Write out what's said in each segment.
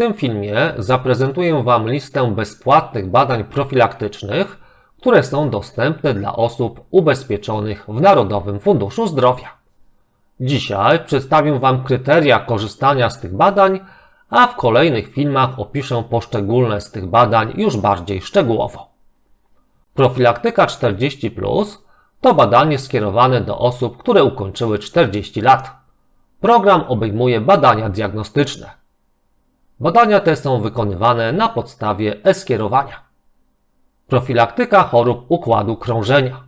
tym filmie zaprezentuję Wam listę bezpłatnych badań profilaktycznych, które są dostępne dla osób ubezpieczonych w Narodowym Funduszu Zdrowia. Dzisiaj przedstawię Wam kryteria korzystania z tych badań, a w kolejnych filmach opiszę poszczególne z tych badań już bardziej szczegółowo. Profilaktyka 40 to badanie skierowane do osób, które ukończyły 40 lat. Program obejmuje badania diagnostyczne. Badania te są wykonywane na podstawie e-skierowania. Profilaktyka chorób układu krążenia.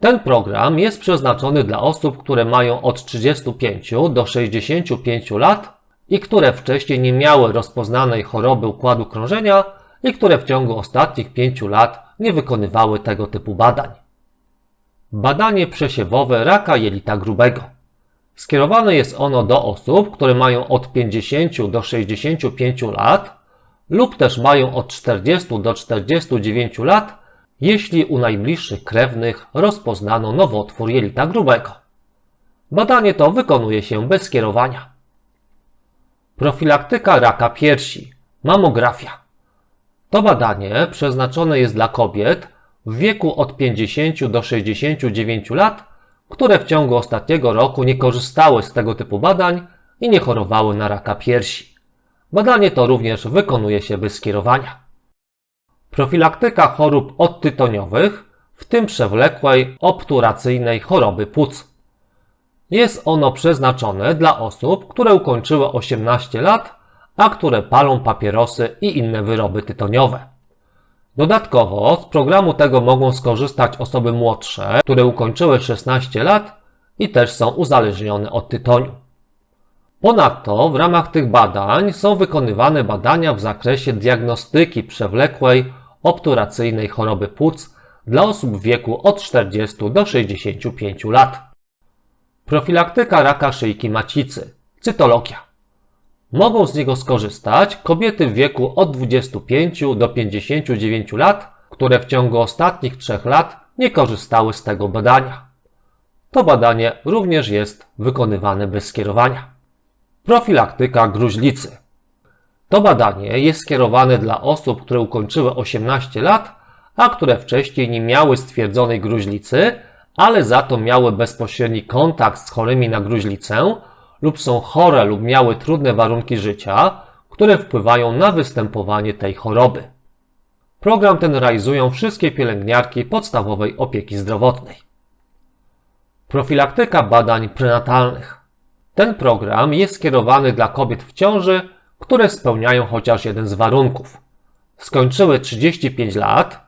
Ten program jest przeznaczony dla osób, które mają od 35 do 65 lat i które wcześniej nie miały rozpoznanej choroby układu krążenia i które w ciągu ostatnich 5 lat nie wykonywały tego typu badań. Badanie przesiewowe raka jelita grubego. Skierowane jest ono do osób, które mają od 50 do 65 lat lub też mają od 40 do 49 lat, jeśli u najbliższych krewnych rozpoznano nowotwór jelita grubego. Badanie to wykonuje się bez skierowania. Profilaktyka raka piersi, mamografia. To badanie przeznaczone jest dla kobiet w wieku od 50 do 69 lat, które w ciągu ostatniego roku nie korzystały z tego typu badań i nie chorowały na raka piersi. Badanie to również wykonuje się bez skierowania. Profilaktyka chorób odtytoniowych, w tym przewlekłej obturacyjnej choroby płuc. Jest ono przeznaczone dla osób, które ukończyły 18 lat, a które palą papierosy i inne wyroby tytoniowe. Dodatkowo z programu tego mogą skorzystać osoby młodsze, które ukończyły 16 lat i też są uzależnione od tytoniu. Ponadto w ramach tych badań są wykonywane badania w zakresie diagnostyki przewlekłej obturacyjnej choroby płuc dla osób w wieku od 40 do 65 lat. Profilaktyka raka szyjki macicy, cytologia. Mogą z niego skorzystać kobiety w wieku od 25 do 59 lat, które w ciągu ostatnich 3 lat nie korzystały z tego badania. To badanie również jest wykonywane bez skierowania. Profilaktyka gruźlicy. To badanie jest skierowane dla osób, które ukończyły 18 lat, a które wcześniej nie miały stwierdzonej gruźlicy, ale za to miały bezpośredni kontakt z chorymi na gruźlicę lub są chore lub miały trudne warunki życia, które wpływają na występowanie tej choroby. Program ten realizują wszystkie pielęgniarki podstawowej opieki zdrowotnej. Profilaktyka badań prenatalnych. Ten program jest skierowany dla kobiet w ciąży, które spełniają chociaż jeden z warunków. Skończyły 35 lat,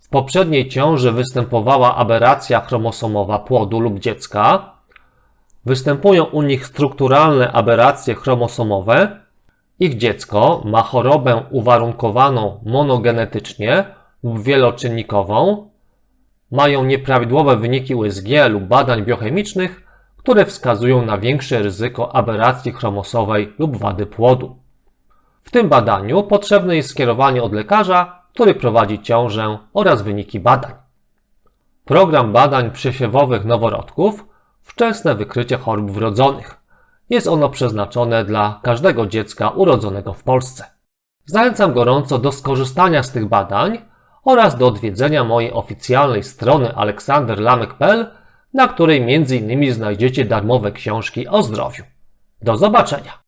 w poprzedniej ciąży występowała aberracja chromosomowa płodu lub dziecka, występują u nich strukturalne aberracje chromosomowe, ich dziecko ma chorobę uwarunkowaną monogenetycznie lub wieloczynnikową, mają nieprawidłowe wyniki USG lub badań biochemicznych, które wskazują na większe ryzyko aberracji chromosowej lub wady płodu. W tym badaniu potrzebne jest skierowanie od lekarza, który prowadzi ciążę oraz wyniki badań. Program badań przesiewowych noworodków wczesne wykrycie chorób wrodzonych. Jest ono przeznaczone dla każdego dziecka urodzonego w Polsce. Zachęcam gorąco do skorzystania z tych badań oraz do odwiedzenia mojej oficjalnej strony aleksanderlamek.pl, na której m.in. znajdziecie darmowe książki o zdrowiu. Do zobaczenia!